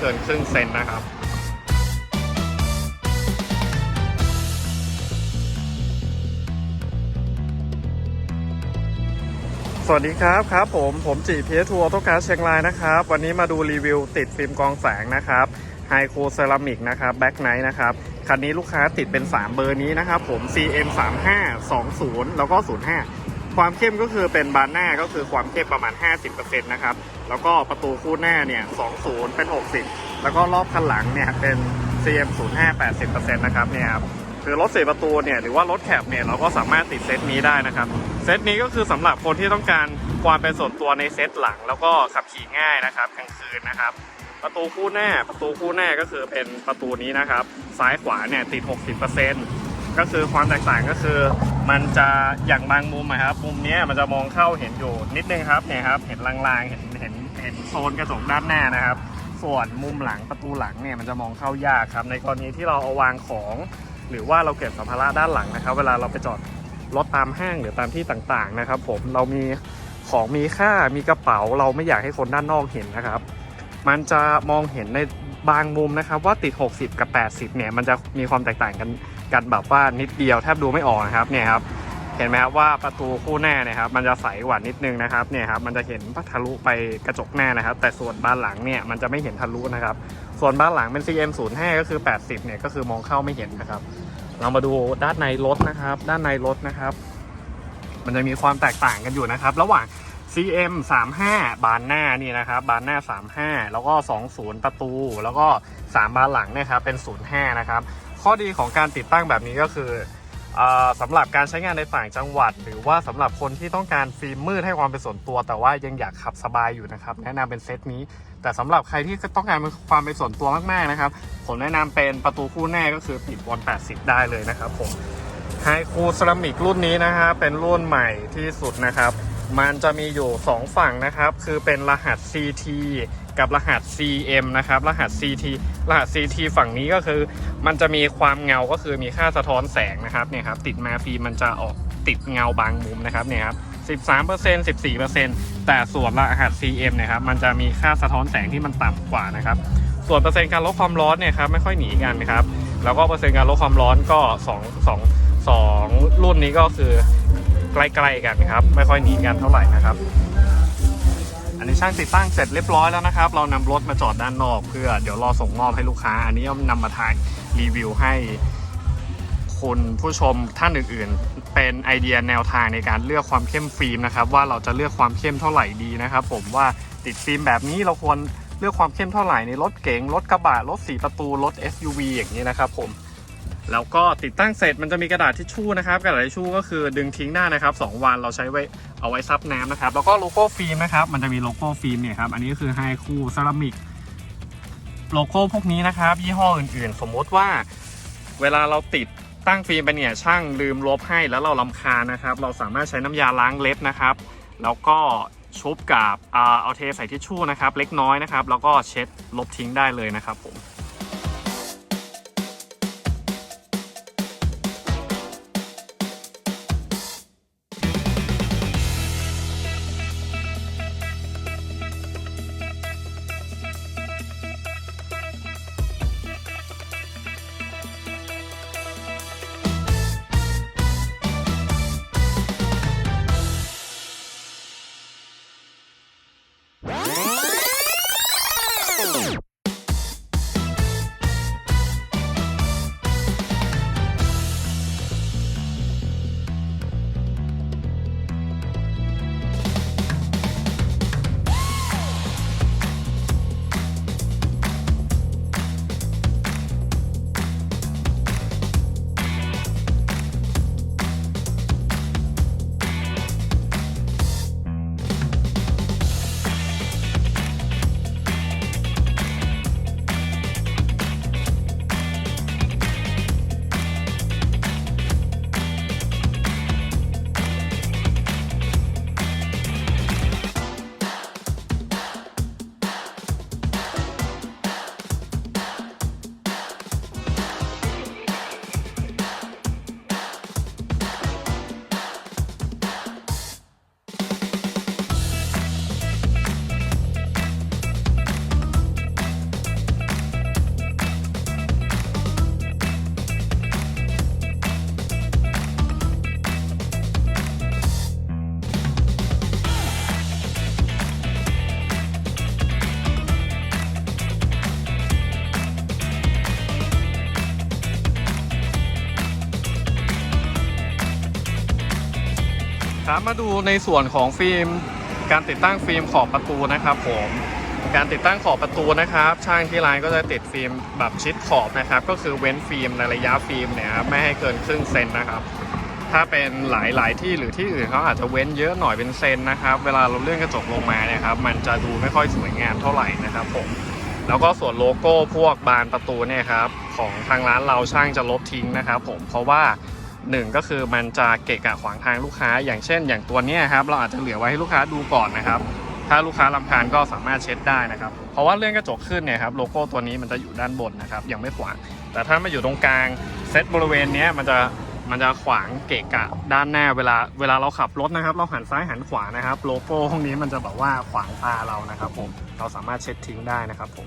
เกินครึ่งเซนนะครับสวัสดีครับครับผมผมจีเพียทัวร์โตการเชียงรายนะครับ วันนี้มาดูรีวิวติดฟิล์มกองแสงนะครับไฮโคเซรามิกนะครับแบ็คไนท์นะครับ คันนี้ลูกค้าติดเป็น 3 เบอร์นี้นะครับผม CM 3 5 2 0 แล้วก็ 05 ความเข้มก็คือเป็นบานหน้าก็คือความเข้มประมาณ 50%นะครับ แล้วก็ประตูคู่หน้าเนี่ย 20 เป็น 60 แล้วก็รอบคันหลังเนี่ยเป็น CM 05 80%นะครับเนี่ยครับคือรถสี่ประตูเนี่ยหรือว่ารถแคบเนี่ยเราก็สามารถติดเซตนี้ได้นะครับ เซตนี้ก็คือสำหรับคนที่ต้องการความเป็นส่วนตัวในเซตหลัง แล้วก็ขับขี่ง่ายนะครับกลางคืนนะครับ ประตูคู่หน้าประตูคู่หน้าก็คือเป็นประตูนี้นะครับ ซ้ายขวาเนี่ยติด 60% ก็คือความแตกต่างก็คือ มันจะอย่างบางมุมอะครับมุมนี้มันจะมองเข้าเห็นอยู่นิดนึงครับเนี่ยครับเห็นลางๆเห็นเห็นเห็นโซนกระจกด้านหน้านะครับ ส่วนมุมหลังประตูหลังเนี่ยมันจะมองเข้ายากครับ ในกรณีที่เราเอาวางของ หรือว่าเราเก็บสัมภาระด้านหลังนะครับ เวลาเราไปจอดรถตามห้างหรือตามที่ต่างๆนะครับ ผมเรามีของมีค่ามีกระเป๋าเราไม่อยากให้คนด้านนอกเห็นนะครับ มันจะมองเห็นในบางมุมนะครับว่าติด 60 กับ 80 เนี่ย มันจะมีความแตกต่างกัน กันแบบว่านิดเดียวแทบดูไม่ออกนะครับเนี่ยครับเห็นไหมครับว่าประตูคู่หน้าเนี่ยครับ มันจะใสกว่านิดนึงนะครับเนี่ยครับมันจะเห็นทะลุไปกระจกหน้านะครับ แต่ส่วนบานหลังเนี่ยมันจะไม่เห็นทะลุนะครับ ส่วนบ้านหลังเป็น CM 0 5 ก็คือ 80เนี่ยก็คือมองเข้าไม่เห็นนะครับ เรามาดูด้านในรถนะครับ ด้านในรถนะครับ มันจะมีความแตกต่างกันอยู่นะครับ ระหว่าง CM 35บานหน้านี่นะครับ บานหน้า 35 แล้วก็ 20 ประตู แล้วก็ 3 บานหลังเนะครับเป็น 05 นะครับ ข้อดีของการติดตั้งแบบนี้ก็คือออสำหรับการใช้งานในต่างจังหวัด หรือว่าสำหรับคนที่ต้องการฟิล์มมืดให้ความเป็นส่วนตัว แต่ว่ายังอยากขับสบายอยู่นะครับ แนะนำเป็นเซตนี้ แต่สำหรับใครที่ต้องการความเป็นส่วนตัวมากๆนะครับ ผมแนะนำเป็นประตูคู่หน้าก็คือปิดบอล80 ได้เลยนะครับผมไฮคูเซรามิกรุ่นนี้นะครับเป็นรุ่นใหม่ที่สุดนะครับ มันจะมีอยู่ 2 ฝั่งนะครับ คือเป็นรหัส CT กับรหัส CM นะครับ รหัส CT รหัส CT ฝั่งนี้ก็คือ มันจะมีความเงาก็คือมีค่าสะท้อนแสงนะครับเนี่ยครับติดมาฟิล์มมันจะออกติดเงาบางมุมนะครับเนี่ยครับ13% 14%แต่ส่วนรหัส CM เนะครับ มันจะมีค่าสะท้อนแสงที่มันต่ำกว่านะครับ ส่วนเปอร์เซ็นต์การลดความร้อนเนี่ยครับไม่ค่อยหนีกันนะครับ แล้วก็เปอร์เซ็นต์การลดความร้อนก็ 2 2 2 รุ่นนี้ก็คือ ใกล้ๆกันครับ ไม่ค่อยหนีกันเท่าไหร่นะครับ อันนี้ช่างติดตั้งเสร็จเรียบร้อยแล้วนะครับ เรานำรถมาจอดด้านนอก เพื่อเดี๋ยวรอส่งมอบให้ลูกค้า อันนี้เอานำมาถ่ายรีวิวให้คุณผู้ชมท่านอื่นๆ เป็นไอเดียแนวทางในการเลือกความเข้มฟิล์มนะครับ ว่าเราจะเลือกความเข้มเท่าไหร่ดีนะครับ ผมว่าติดฟิล์มแบบนี้เราควรเลือกความเข้มเท่าไหร่ในรถเก๋งรถกระบะรถสีประตูรถ SUV อย่างนี้นะครับผม แล้วก็ติดตั้งเสร็จมันจะมีกระดาษทิชชู่นะครับ กระดาษทิชชู่ก็คือดึงทิ้งได้นะครับสองวันเราใช้ไว้เอาไว้ซับน้ำนะครับ แล้วก็โลโก้ฟิล์มนะครับ มันจะมีโลโก้ฟิล์มเนี่ยครับ อันนี้ก็คือไฮคูเซรามิกโลโก้พวกนี้นะครับ ยี่ห้ออื่นๆ สมมติว่าเวลาเราติดตั้งฟิล์มไปเนี่ยช่างลืมลบให้แล้วเราลำคาญนะครับ เราสามารถใช้น้ำยาล้างเล็บนะครับ แล้วก็ชุบกับเอาเทใส่ทิชชู่นะครับ เล็กน้อยนะครับ แล้วก็เช็ดลบทิ้งได้เลยนะครับผม you ครับมาดูในส่วนของฟิล์ม การติดตั้งฟิล์มขอบประตูนะครับ ผมการติดตั้งขอบประตูนะครับ ช่างที่ร้านก็จะติดฟิล์มแบบชิดขอบนะครับ ก็คือเว้นฟิล์มในระยะฟิล์มเนี่ยครับไม่ให้เกินครึ่งเซนนะครับ ถ้าเป็นหลายๆที่หรือที่อื่นเขาอาจจะเว้นเยอะหน่อยเป็นเซนนะครับ เวลาเราเลื่อนกระจกลงมาเนี่ยครับ มันจะดูไม่ค่อยสวยงามเท่าไหร่นะครับผมแล้วก็ส่วนโลโก้พวกบานประตูเนี่ยครับของทางร้านเราช่างจะลบทิ้งนะครับ ผมเพราะว่า หนึ่งก็คือมันจะเกะกะขวางทางลูกค้า อย่างเช่น อย่างตัวนี้ครับเราอาจจะเหลือไว้ให้ลูกค้าดูก่อนนะครับ ถ้าลูกค้าลำคาญก็สามารถเช็ดได้นะครับ เพราะว่าเลื่อนกระจกขึ้นเนี่ยครับโลโก้ตัวนี้มันจะอยู่ด้านบนนะครับยังไม่ขวาง แต่ถ้ามาอยู่ตรงกลางเซตบริเวณนี้มันจะมันจะขวางเกะกะด้านหน้าเวลาเวลาเราขับรถนะครับ เราหันซ้ายหันขวานะครับ โลโก้พวกนี้มันจะแบบว่าขวางตาเรานะครับผมเราสามารถเช็ดทิ้งได้นะครับผม